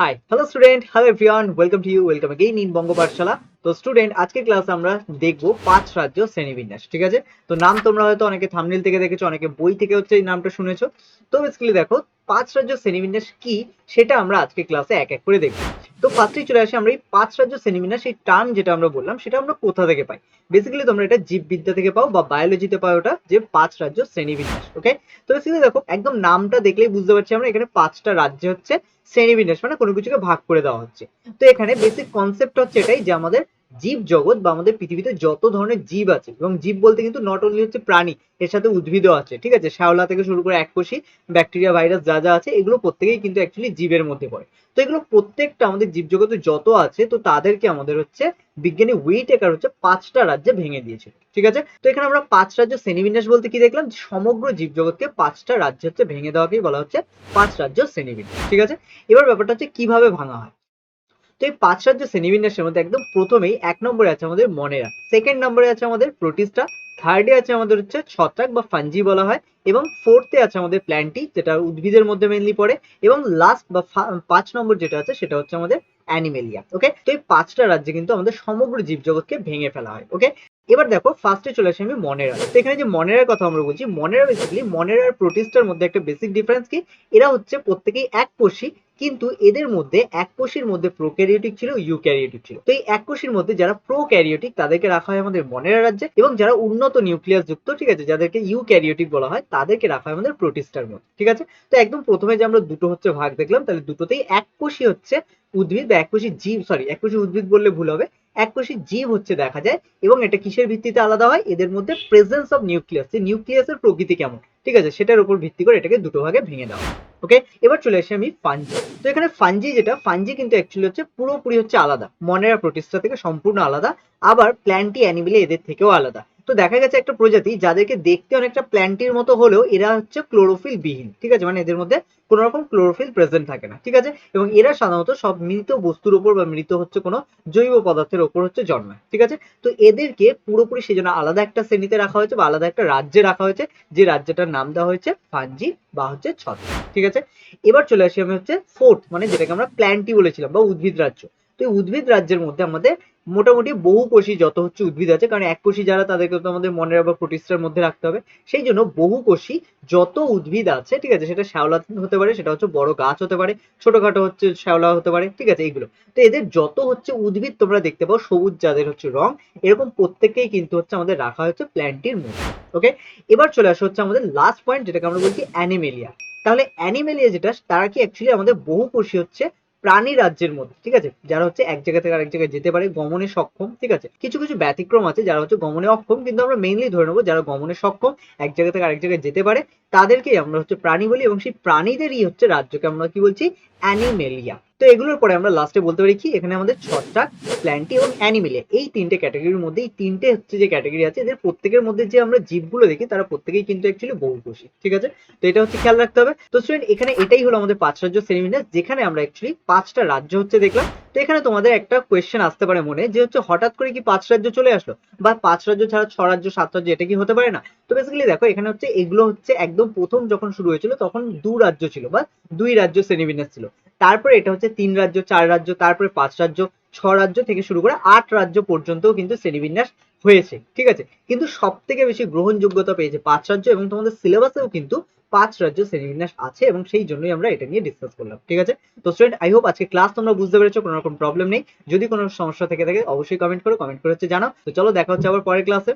hi hello student hello everyone welcome to you welcome again in Bongo Pathshala তো student আজকের ক্লাসে আমরা দেখবো পাঁচ রাজ্য শ্রেণীবিন্যাস ঠিক আছে তো নাম তোমরা হয়তো অনেকে থামনেল থেকে দেখেছো অনেকে বই থেকে হচ্ছে এই নামটা শুনেছো তো বেসিক্যালি দেখো পাঁচ রাজ্য শ্রেণীবিন্যাস কি সেটা আমরা আজকে ক্লাসে এক এক করে দেখবো তো ফার্স্টেই চলে আসি আমরা এই পাঁচ রাজ্য শ্রেণীবিন্যাস এই টার্ম যেটা আমরা বললাম সেটা আমরা কোথা থেকে পাই বেসিক্যালি তোমরা এটা জীববিদ্যা থেকে পাও বা বায়োলজিতে পাও ওটা যে পাঁচ রাজ্য শ্রেণীবিন্যাস ওকে তো বেসিক্যালি দেখো একদম নামটা দেখলেই বুঝতে পারছি আমরা এখানে পাঁচটা রাজ্য হচ্ছে শ্রেণীবিন্যাস মানে কোনো কিছুকে ভাগ করে দেওয়া হচ্ছে। তো এখানে বেসিক কনসেপ্ট হচ্ছে এটাই যে আমাদের জীব জগৎ বা আমাদের পৃথিবীতে যত ধরনের জীব আছে, এবং জীব বলতে কিন্তু নট অনলি হচ্ছে প্রাণী, এর সাথে উদ্ভিদও আছে, ঠিক আছে? শ্যাওলা থেকে শুরু করে এককোষী ব্যাকটেরিয়া ভাইরাস যা যা আছে, এগুলো প্রত্যেকেই কিন্তু অ্যাকচুয়ালি জীবের মধ্যে পড়ে। তো এগুলো প্রত্যেকটা আমাদের জীবজগতে যত আছে, তো তাদেরকে আমাদের হচ্ছে বিজ্ঞানী উইটেকার হচ্ছে পাঁচটা রাজ্যে ভেঙে দিয়েছিল, ঠিক আছে? তো এখানে আমরা পাঁচ রাজ্য শ্রেণীবিন্যাস বলতে কি দেখলাম? সমগ্র জীবজগৎকে পাঁচটা রাজ্য হচ্ছে ভেঙে দেওয়াকেই বলা হচ্ছে? পাঁচ রাজ্য শ্রেণীবিন্যাস, ঠিক আছে? এবার ব্যাপারটা হচ্ছে কীভাবে ভাঙা হয়? তো এই পাঁচ রাজ্য শ্রেণীবিন্যাসের মধ্যে একদম প্রথমেই এক নম্বরে আছে আমাদের মনেরা। সেকেন্ড নম্বরে আছে আমাদের প্রোটিস্টা। থার্ডে আছে আমাদের হচ্ছে ছত্রাক বা ফাঞ্জি বলা হয় এবং ফোর্থে আছে আমাদের প্ল্যান্টি যেটা উদ্ভিদের মধ্যে মেনলি পড়ে এবং লাস্ট বা পাঁচ নম্বর যেটা আছে সেটা হচ্ছে আমাদের অ্যানিমেলিয়া ওকে তো এই পাঁচটা রাজ্যে কিন্তু আমাদের সমগ্র জীবজগৎকে ভেঙে ফেলা হয় ওকে এবার দেখো ফার্স্টে চলে আসি আমি মনেরা। তো এখানে যে মনেরার কথা আমরা বলছি, মনেরা বেসিক্যালি মনেরা আর প্রোটিস্টার মধ্যে একটা বেসিক ডিফারেন্স কি? এরা হচ্ছে প্রত্যেকেই এক কোষী, কিন্তু এদের মধ্যে এক কোষীর মধ্যে প্রোক্যারিওটিক ছিল ইউক্যারিওটিক ছিল। তো এই এক কোষীর মধ্যে যারা প্রোক্যারিওটিক তাদেরকে রাখা হয় আমাদের মনেরা রাজ্যে, এবং যারা উন্নত নিউক্লিয়াস যুক্ত, ঠিক আছে, যাদেরকে ইউক্যারিওটিক বলা হয়, তাদেরকে রাখা হয় আমাদের প্রোটিস্টার মধ্যে, ঠিক আছে? তো একদম প্রথমে যে আমরা দুটো হচ্ছে ভাগ দেখলাম, তাহলে দুটোতেই এক কোষী হচ্ছে উদ্ভিদ বা এক এককোষী জীব সরি এক এককোষী উদ্ভিদ বললে ভুল হবে। এককোষী জীব হচ্ছে দেখা যায় এবং এটা কিসের ভিত্তিতে আলাদা হয়? এদের মধ্যে প্রেজেন্স অফ নিউক্লিয়াস যে নিউক্লিয়াসের প্রকৃতি কেমন? ঠিক আছে, সেটার উপর ভিত্তি করে এটাকে দুটো ভাগে ভেঙে দেওয়া ওকে এবার চলে আসি আমি ফাঞ্জি তো এখানে ফাঞ্জি যেটা ফাঞ্জি কিন্তু অ্যাকচুয়ালি হচ্ছে পুরোপুরি হচ্ছে আলাদা। মনেরা প্রোটিস্টা থেকে সম্পূর্ণ আলাদা। আবার প্ল্যান্টি অ্যানিমেলি এদের থেকেও আলাদা। তো দেখা গেছে একটা প্রজাতি যাদেরকে দেখতে অনেকটা প্ল্যান্টির মতো হলেও এরা হচ্ছে ক্লোরোফিল বিহীন, ঠিক আছে? মানে এদের মধ্যে কোনো রকম ক্লোরোফিল প্রেজেন্ট থাকে না, ঠিক আছে? এবং এরা সাধারণত সব মৃত বস্তুর উপর বা মৃত হচ্ছে কোনো জৈব পদার্থের উপর হচ্ছে জন্মায়, ঠিক আছে? তো এদেরকে পুরোপুরি সেই জন্য আলাদা একটা শ্রেণীতে রাখা হয়েছে বা আলাদা একটা রাজ্যে রাখা হয়েছে, যে রাজ্যটার নাম দেওয়া হয়েছে ফাঞ্জি বা হচ্ছে ছত্রাক ঠিক আছে? এবার চলে আসি আমি হচ্ছে ফোর্থ মানে যেটাকে আমরা প্ল্যান্টি বলেছিলাম বা উদ্ভিদ রাজ্য। তো উদ্ভিদ রাজ্যের মধ্যে আমাদের মোটামুটি বহু কোষী যত হচ্ছে উদ্ভিদ আছে, কারণ এক কোষী যারা তাদেরকে তো আমাদের মনের বা প্রোটিস্টার মধ্যে রাখতে হবে, সেই জন্য বহু কোষী যত উদ্ভিদ আছে, ঠিক আছে, সেটা শ্যাওলা হতে পারে, সেটা হচ্ছে বড় গাছ হতে পারে, ছোটখাটো হচ্ছে শ্যাওলা হতে পারে, ঠিক আছে, এইগুলো। তো এদের যত হচ্ছে উদ্ভিদ তোমরা দেখতে পাও, সবুজ যাদের হচ্ছে রং, এরকম প্রত্যেককেই কিন্তু হচ্ছে আমাদের রাখা হচ্ছে প্ল্যান্টির মধ্যে ওকে এবার চলে আসা হচ্ছে আমাদের লাস্ট পয়েন্ট যেটাকে আমরা বলছি অ্যানিমেলিয়া। তাহলে অ্যানিমেলিয়া যেটা, তারা কি অ্যাকচুয়ালি আমাদের বহু কোষী হচ্ছে প্রাণী রাজ্যের মধ্যে, ঠিক আছে? যারা হচ্ছে এক জায়গা থেকে আরেক জায়গায় যেতে পারে, গমনে সক্ষম, ঠিক আছে? কিছু কিছু ব্যতিক্রম আছে যারা হচ্ছে গমনে অক্ষম, কিন্তু আমরা মেইনলি ধরে নেব যারা গমনে সক্ষম, এক জায়গা থেকে আরেক জায়গায় যেতে পারে, তাদেরকেই আমরা হচ্ছে প্রাণী বলি এবং সেই প্রাণীদেরই হচ্ছে রাজ্যকে আমরা কি বলছি? অ্যানিমেলিয়া। তো এগুলোর পরে আমরা লাস্টে বলতে পারি কি? এখানে আমাদের ছত্রাক প্ল্যান্টি এবং অ্যানিমেলিয়া এই তিনটে ক্যাটাগরির মধ্যে, এই তিনটে হচ্ছে যে ক্যাটাগরি আছে, এদের প্রত্যেকের মধ্যে যে আমরা জীবগুলো দেখি, তারা প্রত্যেকেই কিন্তু অ্যাকচুয়ালি বহুকোষী, ঠিক আছে? তো এটা হচ্ছে খেয়াল রাখতে হবে। তো স্টুডেন্ট এখানে এটাই হলো আমাদের পাঁচ রাজ্য শ্রেণীবিন্যাস, যেখানে আমরা অ্যাকচুয়ালি পাঁচটা রাজ্য হচ্ছে দেখলাম। তো এখানে তোমাদের একটা কোয়েশ্চেন আসতে পারে মনে, যে হচ্ছে হঠাৎ করে কি পাঁচ রাজ্য চলে আসলো? বা পাঁচ রাজ্য ছাড়া ছ রাজ্য, সাত রাজ্য, এটা কি হতে পারে না? তো বেসিক্যালি দেখো, এখানে হচ্ছে এগুলো হচ্ছে একদম প্রথম যখন শুরু হয়েছিল, তখন দু রাজ্য ছিল বা দুই রাজ্য শ্রেণীবিন্যাস ছিল। তারপরে এটা হচ্ছে তিন রাজ্য, চার রাজ্য, তারপরে পাঁচ রাজ্য, ছ রাজ্য থেকে শুরু করে আট রাজ্য পর্যন্তও কিন্তু শ্রেণীবিন্যাস হয়েছে, ঠিক আছে? কিন্তু সব থেকে বেশি গ্রহণযোগ্যতা পেয়েছে পাঁচ রাজ্য এবং তোমাদের সিলেবাসেও কিন্তু পাঁচ রাজ্য শ্রেণীবিন্যাস আছে এবং সেই জন্যই আমরা এটা নিয়ে ডিসকাস করলাম, ঠিক আছে? তো স্টুডেন্ট আই হোপ আজকে ক্লাস তোমরা বুঝতে পেরেছ, কোনো রকম প্রবলেম নেই। যদি কোনো সমস্যা থেকে থাকে, অবশ্যই কমেন্ট করো কমেন্ট করে হচ্ছে জানাও। তো চলো, দেখা হচ্ছে আবার পরের ক্লাসে